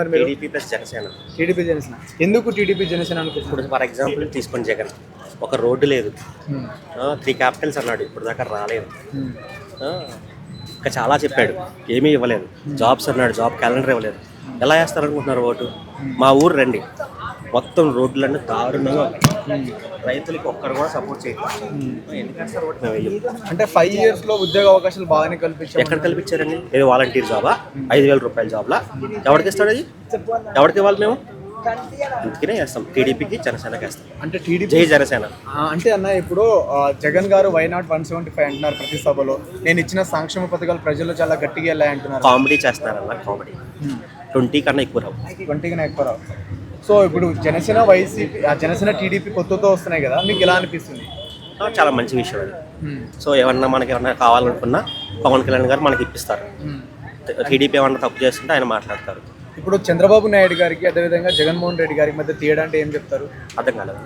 TDP plus Janasena. TDP Janasena. ఎందుకు TDP Janasena అనుకుంటున్నారు? ఇప్పుడు ఫర్ ఎగ్జాంపుల్ తీసుకొని జగన్ ఒక రోడ్డు లేదు. త్రీ క్యాపిటల్స్ అన్నాడు ఇప్పుడు దాకా రాలేదు. ఇంకా చాలా చెప్పాడు ఏమీ ఇవ్వలేదు. జాబ్స్ అన్నాడు జాబ్ క్యాలెండర్ ఇవ్వలేదు. ఎలా వేస్తారనుకుంటున్నారు ఓటు? మా ఊరు రండి. మొత్తం రోడ్లన్నీ దారుణంగా ఉన్నాయి. రైతులకి ఒక్కరు కూడా సపోర్ట్ చేయట్లేదు. మేము వెయ్యం. అంటే ఫైవ్ ఇయర్స్లో ఉద్యోగ అవకాశాలు బాగానే కల్పించారు ఎక్కడ కల్పించారండి? ఏదో వాలంటీర్ జాబా? ఐదు వేల రూపాయల జాబ్లా? ఎవరికి ఇస్తాడు అది? ఎవరికి ఇవ్వాలి మేము? అందుకనే వేస్తాం టీడీపీకి జనసేనకి వేస్తాం. అంటే టీడీపీ జై జనసేన. అంటే అన్న ఇప్పుడు Jagan garu why not one seventy five అంటున్నారు ప్రతి సభలో. నేను ఇచ్చిన సంక్షేమ పథకాలు ప్రజల్లో చాలా గట్టిగా వెళ్ళాయి అంటున్నారు కామెడీ చేస్తున్నారన్న కామెడీ ట్వంటీ కన్నా ఎక్కువ రావు. ట్వంటీగా ఎక్కువ రావు. సో ఇప్పుడు జనసేన వైసీపీ జనసేన టీడీపీ కొత్తతో వస్తున్నాయి కదా మీకు ఎలా అనిపిస్తుంది? చాలా మంచి విషయం అది. సో ఏమన్నా మనకి ఏమన్నా కావాలనుకున్నా పవన్ కళ్యాణ్ గారు మనకి ఇప్పిస్తారు. టీడీపీ ఏమన్నా తప్పు చేస్తుంటే ఆయన మాట్లాడతారు. ఇప్పుడు చంద్రబాబు నాయుడు గారికి అదేవిధంగా జగన్మోహన్ రెడ్డి గారికి మధ్య తేడా అంటే ఏం చెప్తారు? అర్థం కాలేదు.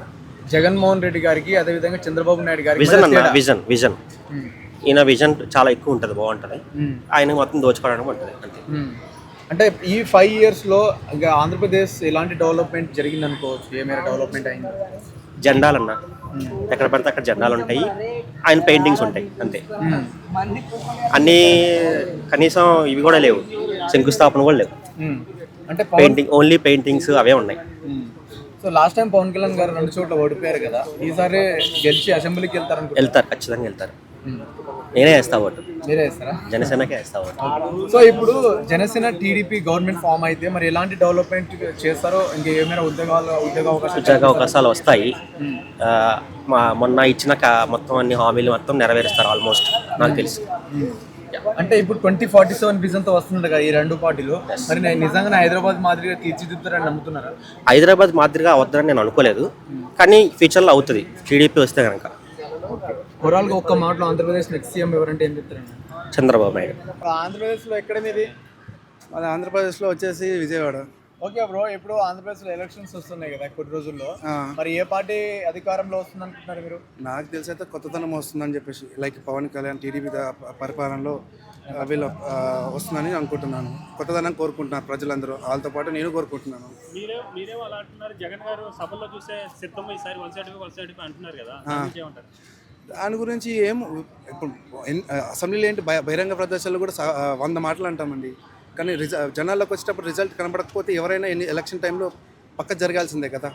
జగన్మోహన్ రెడ్డి గారికి అదేవిధంగా చంద్రబాబు నాయుడు గారికి విజన్ మధ్య అన్న తేడా. Vision vision. ఈయన విజన్ చాలా ఎక్కువ ఉంటుంది బాగుంటుంది. ఆయన మొత్తం దోచుకోవడానికి ఉంటుంది అంతే. అంటే ఈ ఫైవ్ ఇయర్స్లో ఇంకా ఆంధ్రప్రదేశ్ ఎలాంటి డెవలప్మెంట్ జరిగింది అనుకోవచ్చు ఏ మేర డెవలప్మెంట్ అయింది? జెండాలన్న. ఎక్కడ పడితే అక్కడ జెండాలు ఉంటాయి ఆయన పెయింటింగ్స్ ఉంటాయి అంతే. అన్నీ కనీసం ఇవి కూడా లేవు. శంకుస్థాపన కూడా లేవు. అంటే పెయింటింగ్ ఓన్లీ పెయింటింగ్స్ అవే ఉన్నాయి. So last time Pawan Kalyan garu రెండు చోట్ల ఓడిపోయారు కదా. ఈసారి గెలిచి అసెంబ్లీకి వెళ్తారనుకుంటున్నారు? వెళ్తారు ఖచ్చితంగా వెళ్తారు. నేనే వేస్తా ఓటు. మీరే వేస్తారా? జనసేనకే వేస్తా ఓటు. సో ఇప్పుడు జనసేన టీడీపీ గవర్నమెంట్ ఫామ్ అయితే మరి ఎలాంటి డెవలప్మెంట్ చేస్తారో ఇంకా ఏమైనా ఉద్యోగాలు ఉద్యోగ అవకాశాలు ఉద్యోగ అవకాశాలు వస్తాయి. మా మొన్న ఇచ్చిన మొత్తం అన్ని హామీలు మొత్తం నెరవేరుస్తారు ఆల్మోస్ట్ నాకు తెలుసు. అంటే ఇప్పుడు ట్వంటీ ఫార్టీ సెవెన్ విజన్తో వస్తున్నారు కదా ఈ రెండు పార్టీలు. మరి నేను నిజంగా హైదరాబాద్ మాదిరిగా తీర్చిదిద్దుతారని నమ్ముతున్నారా? హైదరాబాద్ మాదిరిగా అవద్దని నేను అనుకోలేదు. కానీ ఫ్యూచర్లో అవుతుంది. టీడీపీ వస్తే కనుక ఓవరాల్గా ఒక్క మాటలో ఆంధ్రప్రదేశ్ నెక్స్ట్ సీఎం ఎవరంటే ఏం చెప్తారండి? చంద్రబాబు నాయుడు. ఆంధ్రప్రదేశ్లో ఎక్కడ మీది మన ఆంధ్రప్రదేశ్లో వచ్చేసి విజయవాడ. ఓకే బ్రో ఇప్పుడు ఆంధ్రప్రదేశ్లో ఎలక్షన్స్ వస్తున్నాయి కదా కొన్ని రోజుల్లో. మరి ఏ పార్టీ అధికారంలో వస్తుంది అనుకుంటున్నారు మీరు? నాకు తెలిసి అయితే కొత్తతనం వస్తుందని చెప్పేసి లైక్ పవన్ కళ్యాణ్ టీడీపీ పరిపాలనలో వీళ్ళు వస్తుందని అనుకుంటున్నాను. కొత్తదనం కోరుకుంటున్నారు ప్రజలందరూ. వాళ్ళతో పాటు నేను కోరుకుంటున్నాను. మీరే మీరేమో అలా అంటున్నారు? జగన్ గారు సభల్లో చూసే సిద్ధం ఈసారి వన్ సైడ్ వన్ సైడ్ అంటున్నారు కదా. దాని గురించి ఏం ఇప్పుడు అసెంబ్లీలో ఏంటి? బహి- బహిరంగ ప్రదర్శనలు కూడా వంద మాటలు అంటామండి. కానీ రిజ జనాల్లోకి వచ్చేటప్పుడు రిజల్ట్ కనబడకపోతే ఎవరైనా ఎన్ని ఎలక్షన్ టైంలో పక్క జరగాల్సిందే కదా.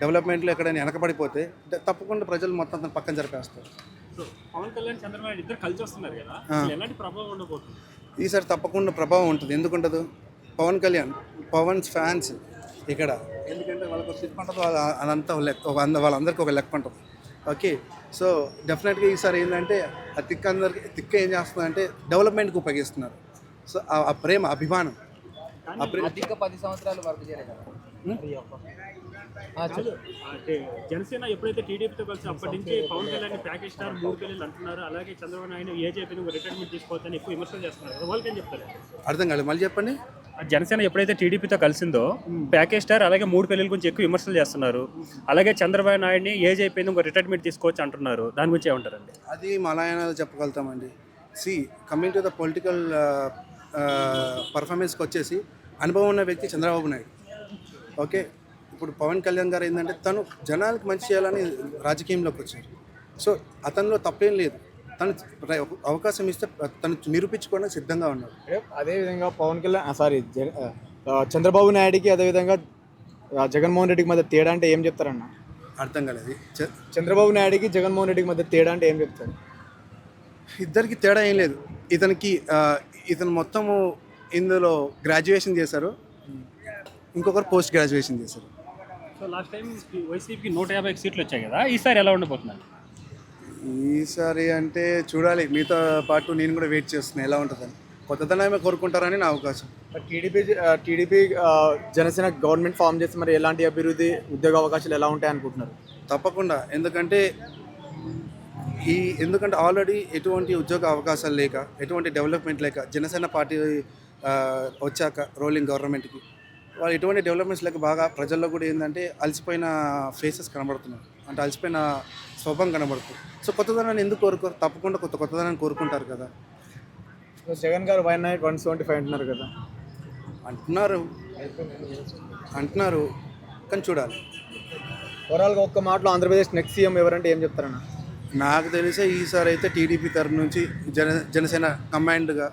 డెవలప్మెంట్లో ఎక్కడైనా వెనకబడిపోతే తప్పకుండా ప్రజలు మొత్తం పక్కన జరిపేస్తారు. సో పవన్ కళ్యాణ్ చంద్రబాబు ఇద్దరు కలిసి వస్తున్నారు కదా. ఎలాంటి ప్రభావం ఉండబోతుంది? ఈసారి తప్పకుండా ప్రభావం ఉంటుంది. ఎందుకు ఉండదు పవన్ కళ్యాణ్ పవన్స్ ఫ్యాన్స్ ఇక్కడ. ఎందుకంటే వాళ్ళకి ఒక సిట్ ఉంటుంది వాళ్ళ అదంతా లెక్క వాళ్ళందరికీ ఒక లెక్క ఉంటుంది. ఓకే. సో డెఫినెట్గా ఈసారి ఏంటంటే ఆ తిక్క అందరికి తిక్క ఏం చేస్తుందంటే డెవలప్మెంట్కి ఉపయోగిస్తున్నారు. సో ఆ- ప్రేమ అభిమానం. ఆ ప్రేమ అధిక పది సంవత్సరాలు వర్క్ చేయలేదు అంటే జనసేన ఎప్పుడైతే టీడీపీతో కలిసి అప్పటి నుంచి పవన్ కళ్యాణ్ ప్యాకేజ్ స్టార్ మూడు పెళ్ళిళ్ళు అంటున్నారు. అలాగే చంద్రబాబు నాయుడు ఏజ్ అయిపోయింది రిటైర్మెంట్ తీసుకోవచ్చని ఎక్కువ విమర్శలు చేస్తున్నారు. వాళ్ళకి ఏం చెప్తారు? అర్థం కాలేదు. మళ్ళీ చెప్పండి. జనసేన ఎప్పుడైతే టీడీపీతో కలిసిందో ప్యాకేజ్ స్టార్ అలాగే మూడు పెళ్ళిల గురించి ఎక్కువ విమర్శలు చేస్తున్నారు. అలాగే చంద్రబాబు నాయుడిని ఏజ్ అయిపోయింది ఇంకో రిటైర్మెంట్ తీసుకోవచ్చు అంటున్నారు. దాని గురించి ఏమంటారండి? అది మలయాళాలు చెప్పగలుగుతామండి. See coming to the political పర్ఫార్మెన్స్కి వచ్చేసి అనుభవం ఉన్న వ్యక్తి చంద్రబాబు నాయుడు. ఓకే? ఇప్పుడు పవన్ కళ్యాణ్ గారు ఏంటంటే తను జనాలకు మంచి చేయాలని రాజకీయంలోకి వచ్చారు. సో అతనిలో తప్పేం లేదు. తను అవకాశం ఇస్తే తను నిరూపించుకోవడానికి సిద్ధంగా ఉన్నాడు అదే విధంగా పవన్ కళ్యాణ్ సారీ చంద్రబాబు నాయుడుకి అదేవిధంగా జగన్మోహన్ రెడ్డికి మధ్య తేడా అంటే ఏం చెప్తారన్న? అర్థం కాలేదు. చ- చంద్రబాబు నాయుడుకి జగన్మోహన్ రెడ్డికి మధ్య తేడా అంటే ఏం చెప్తారు? ఇద్దరికి తేడా ఏం లేదు. ఇతనికి ఇతను మొత్తము ఇందులో గ్రాడ్యుయేషన్ చేశారు. ఇంకొకరు పోస్ట్ గ్రాడ్యుయేషన్ చేశారు. సో లాస్ట్ టైం వైసీపీకి నూట యాభై సీట్లు వచ్చాయి కదా ఈసారి ఎలా ఉండబోతున్నారు ఈసారి అంటే చూడాలి. మీతో పాటు నేను కూడా వెయిట్ చేస్తున్నాను ఎలా ఉంటుందని. కొత్తదనమే కోరుకుంటారని నా అవకాశం. TDP TDP Janasena government form చేసి మరి ఎలాంటి అభివృద్ధి ఉద్యోగ అవకాశాలు ఎలా ఉంటాయి అనుకుంటున్నారు? తప్పకుండా. ఎందుకంటే ఈ ఎందుకంటే ఆల్రెడీ ఎటువంటి ఉద్యోగ అవకాశాలు లేక ఎటువంటి డెవలప్మెంట్ లేక జనసేన పార్టీ వచ్చాక రోలింగ్ గవర్నమెంట్కి వాళ్ళు ఎటువంటి డెవలప్మెంట్స్ లేక బాగా ప్రజల్లో కూడా ఏంటంటే అలసిపోయిన ఫేసెస్ కనబడుతున్నాయి అంటే అలసిపోయిన స్వభావం కనబడుతుంది. సో కొత్తదనాన్ని ఎందుకు కోరుకోరు? తప్పకుండా కొత్త కొత్తదనాన్ని కోరుకుంటారు కదా. Jagan garu one night one seventy five అంటున్నారు కదా. అంటున్నారు. అంటున్నారు. కానీ చూడాలి. ఓవరాల్గా ఒక్క మాటలో ఆంధ్రప్రదేశ్ నెక్స్ట్ సీఎం ఎవరంటే ఏం చెప్తారన్న? నాకు తెలిసే ఈసారి అయితే టీడీపీ తరఫు నుంచి జన జనసేన కమాండ్గా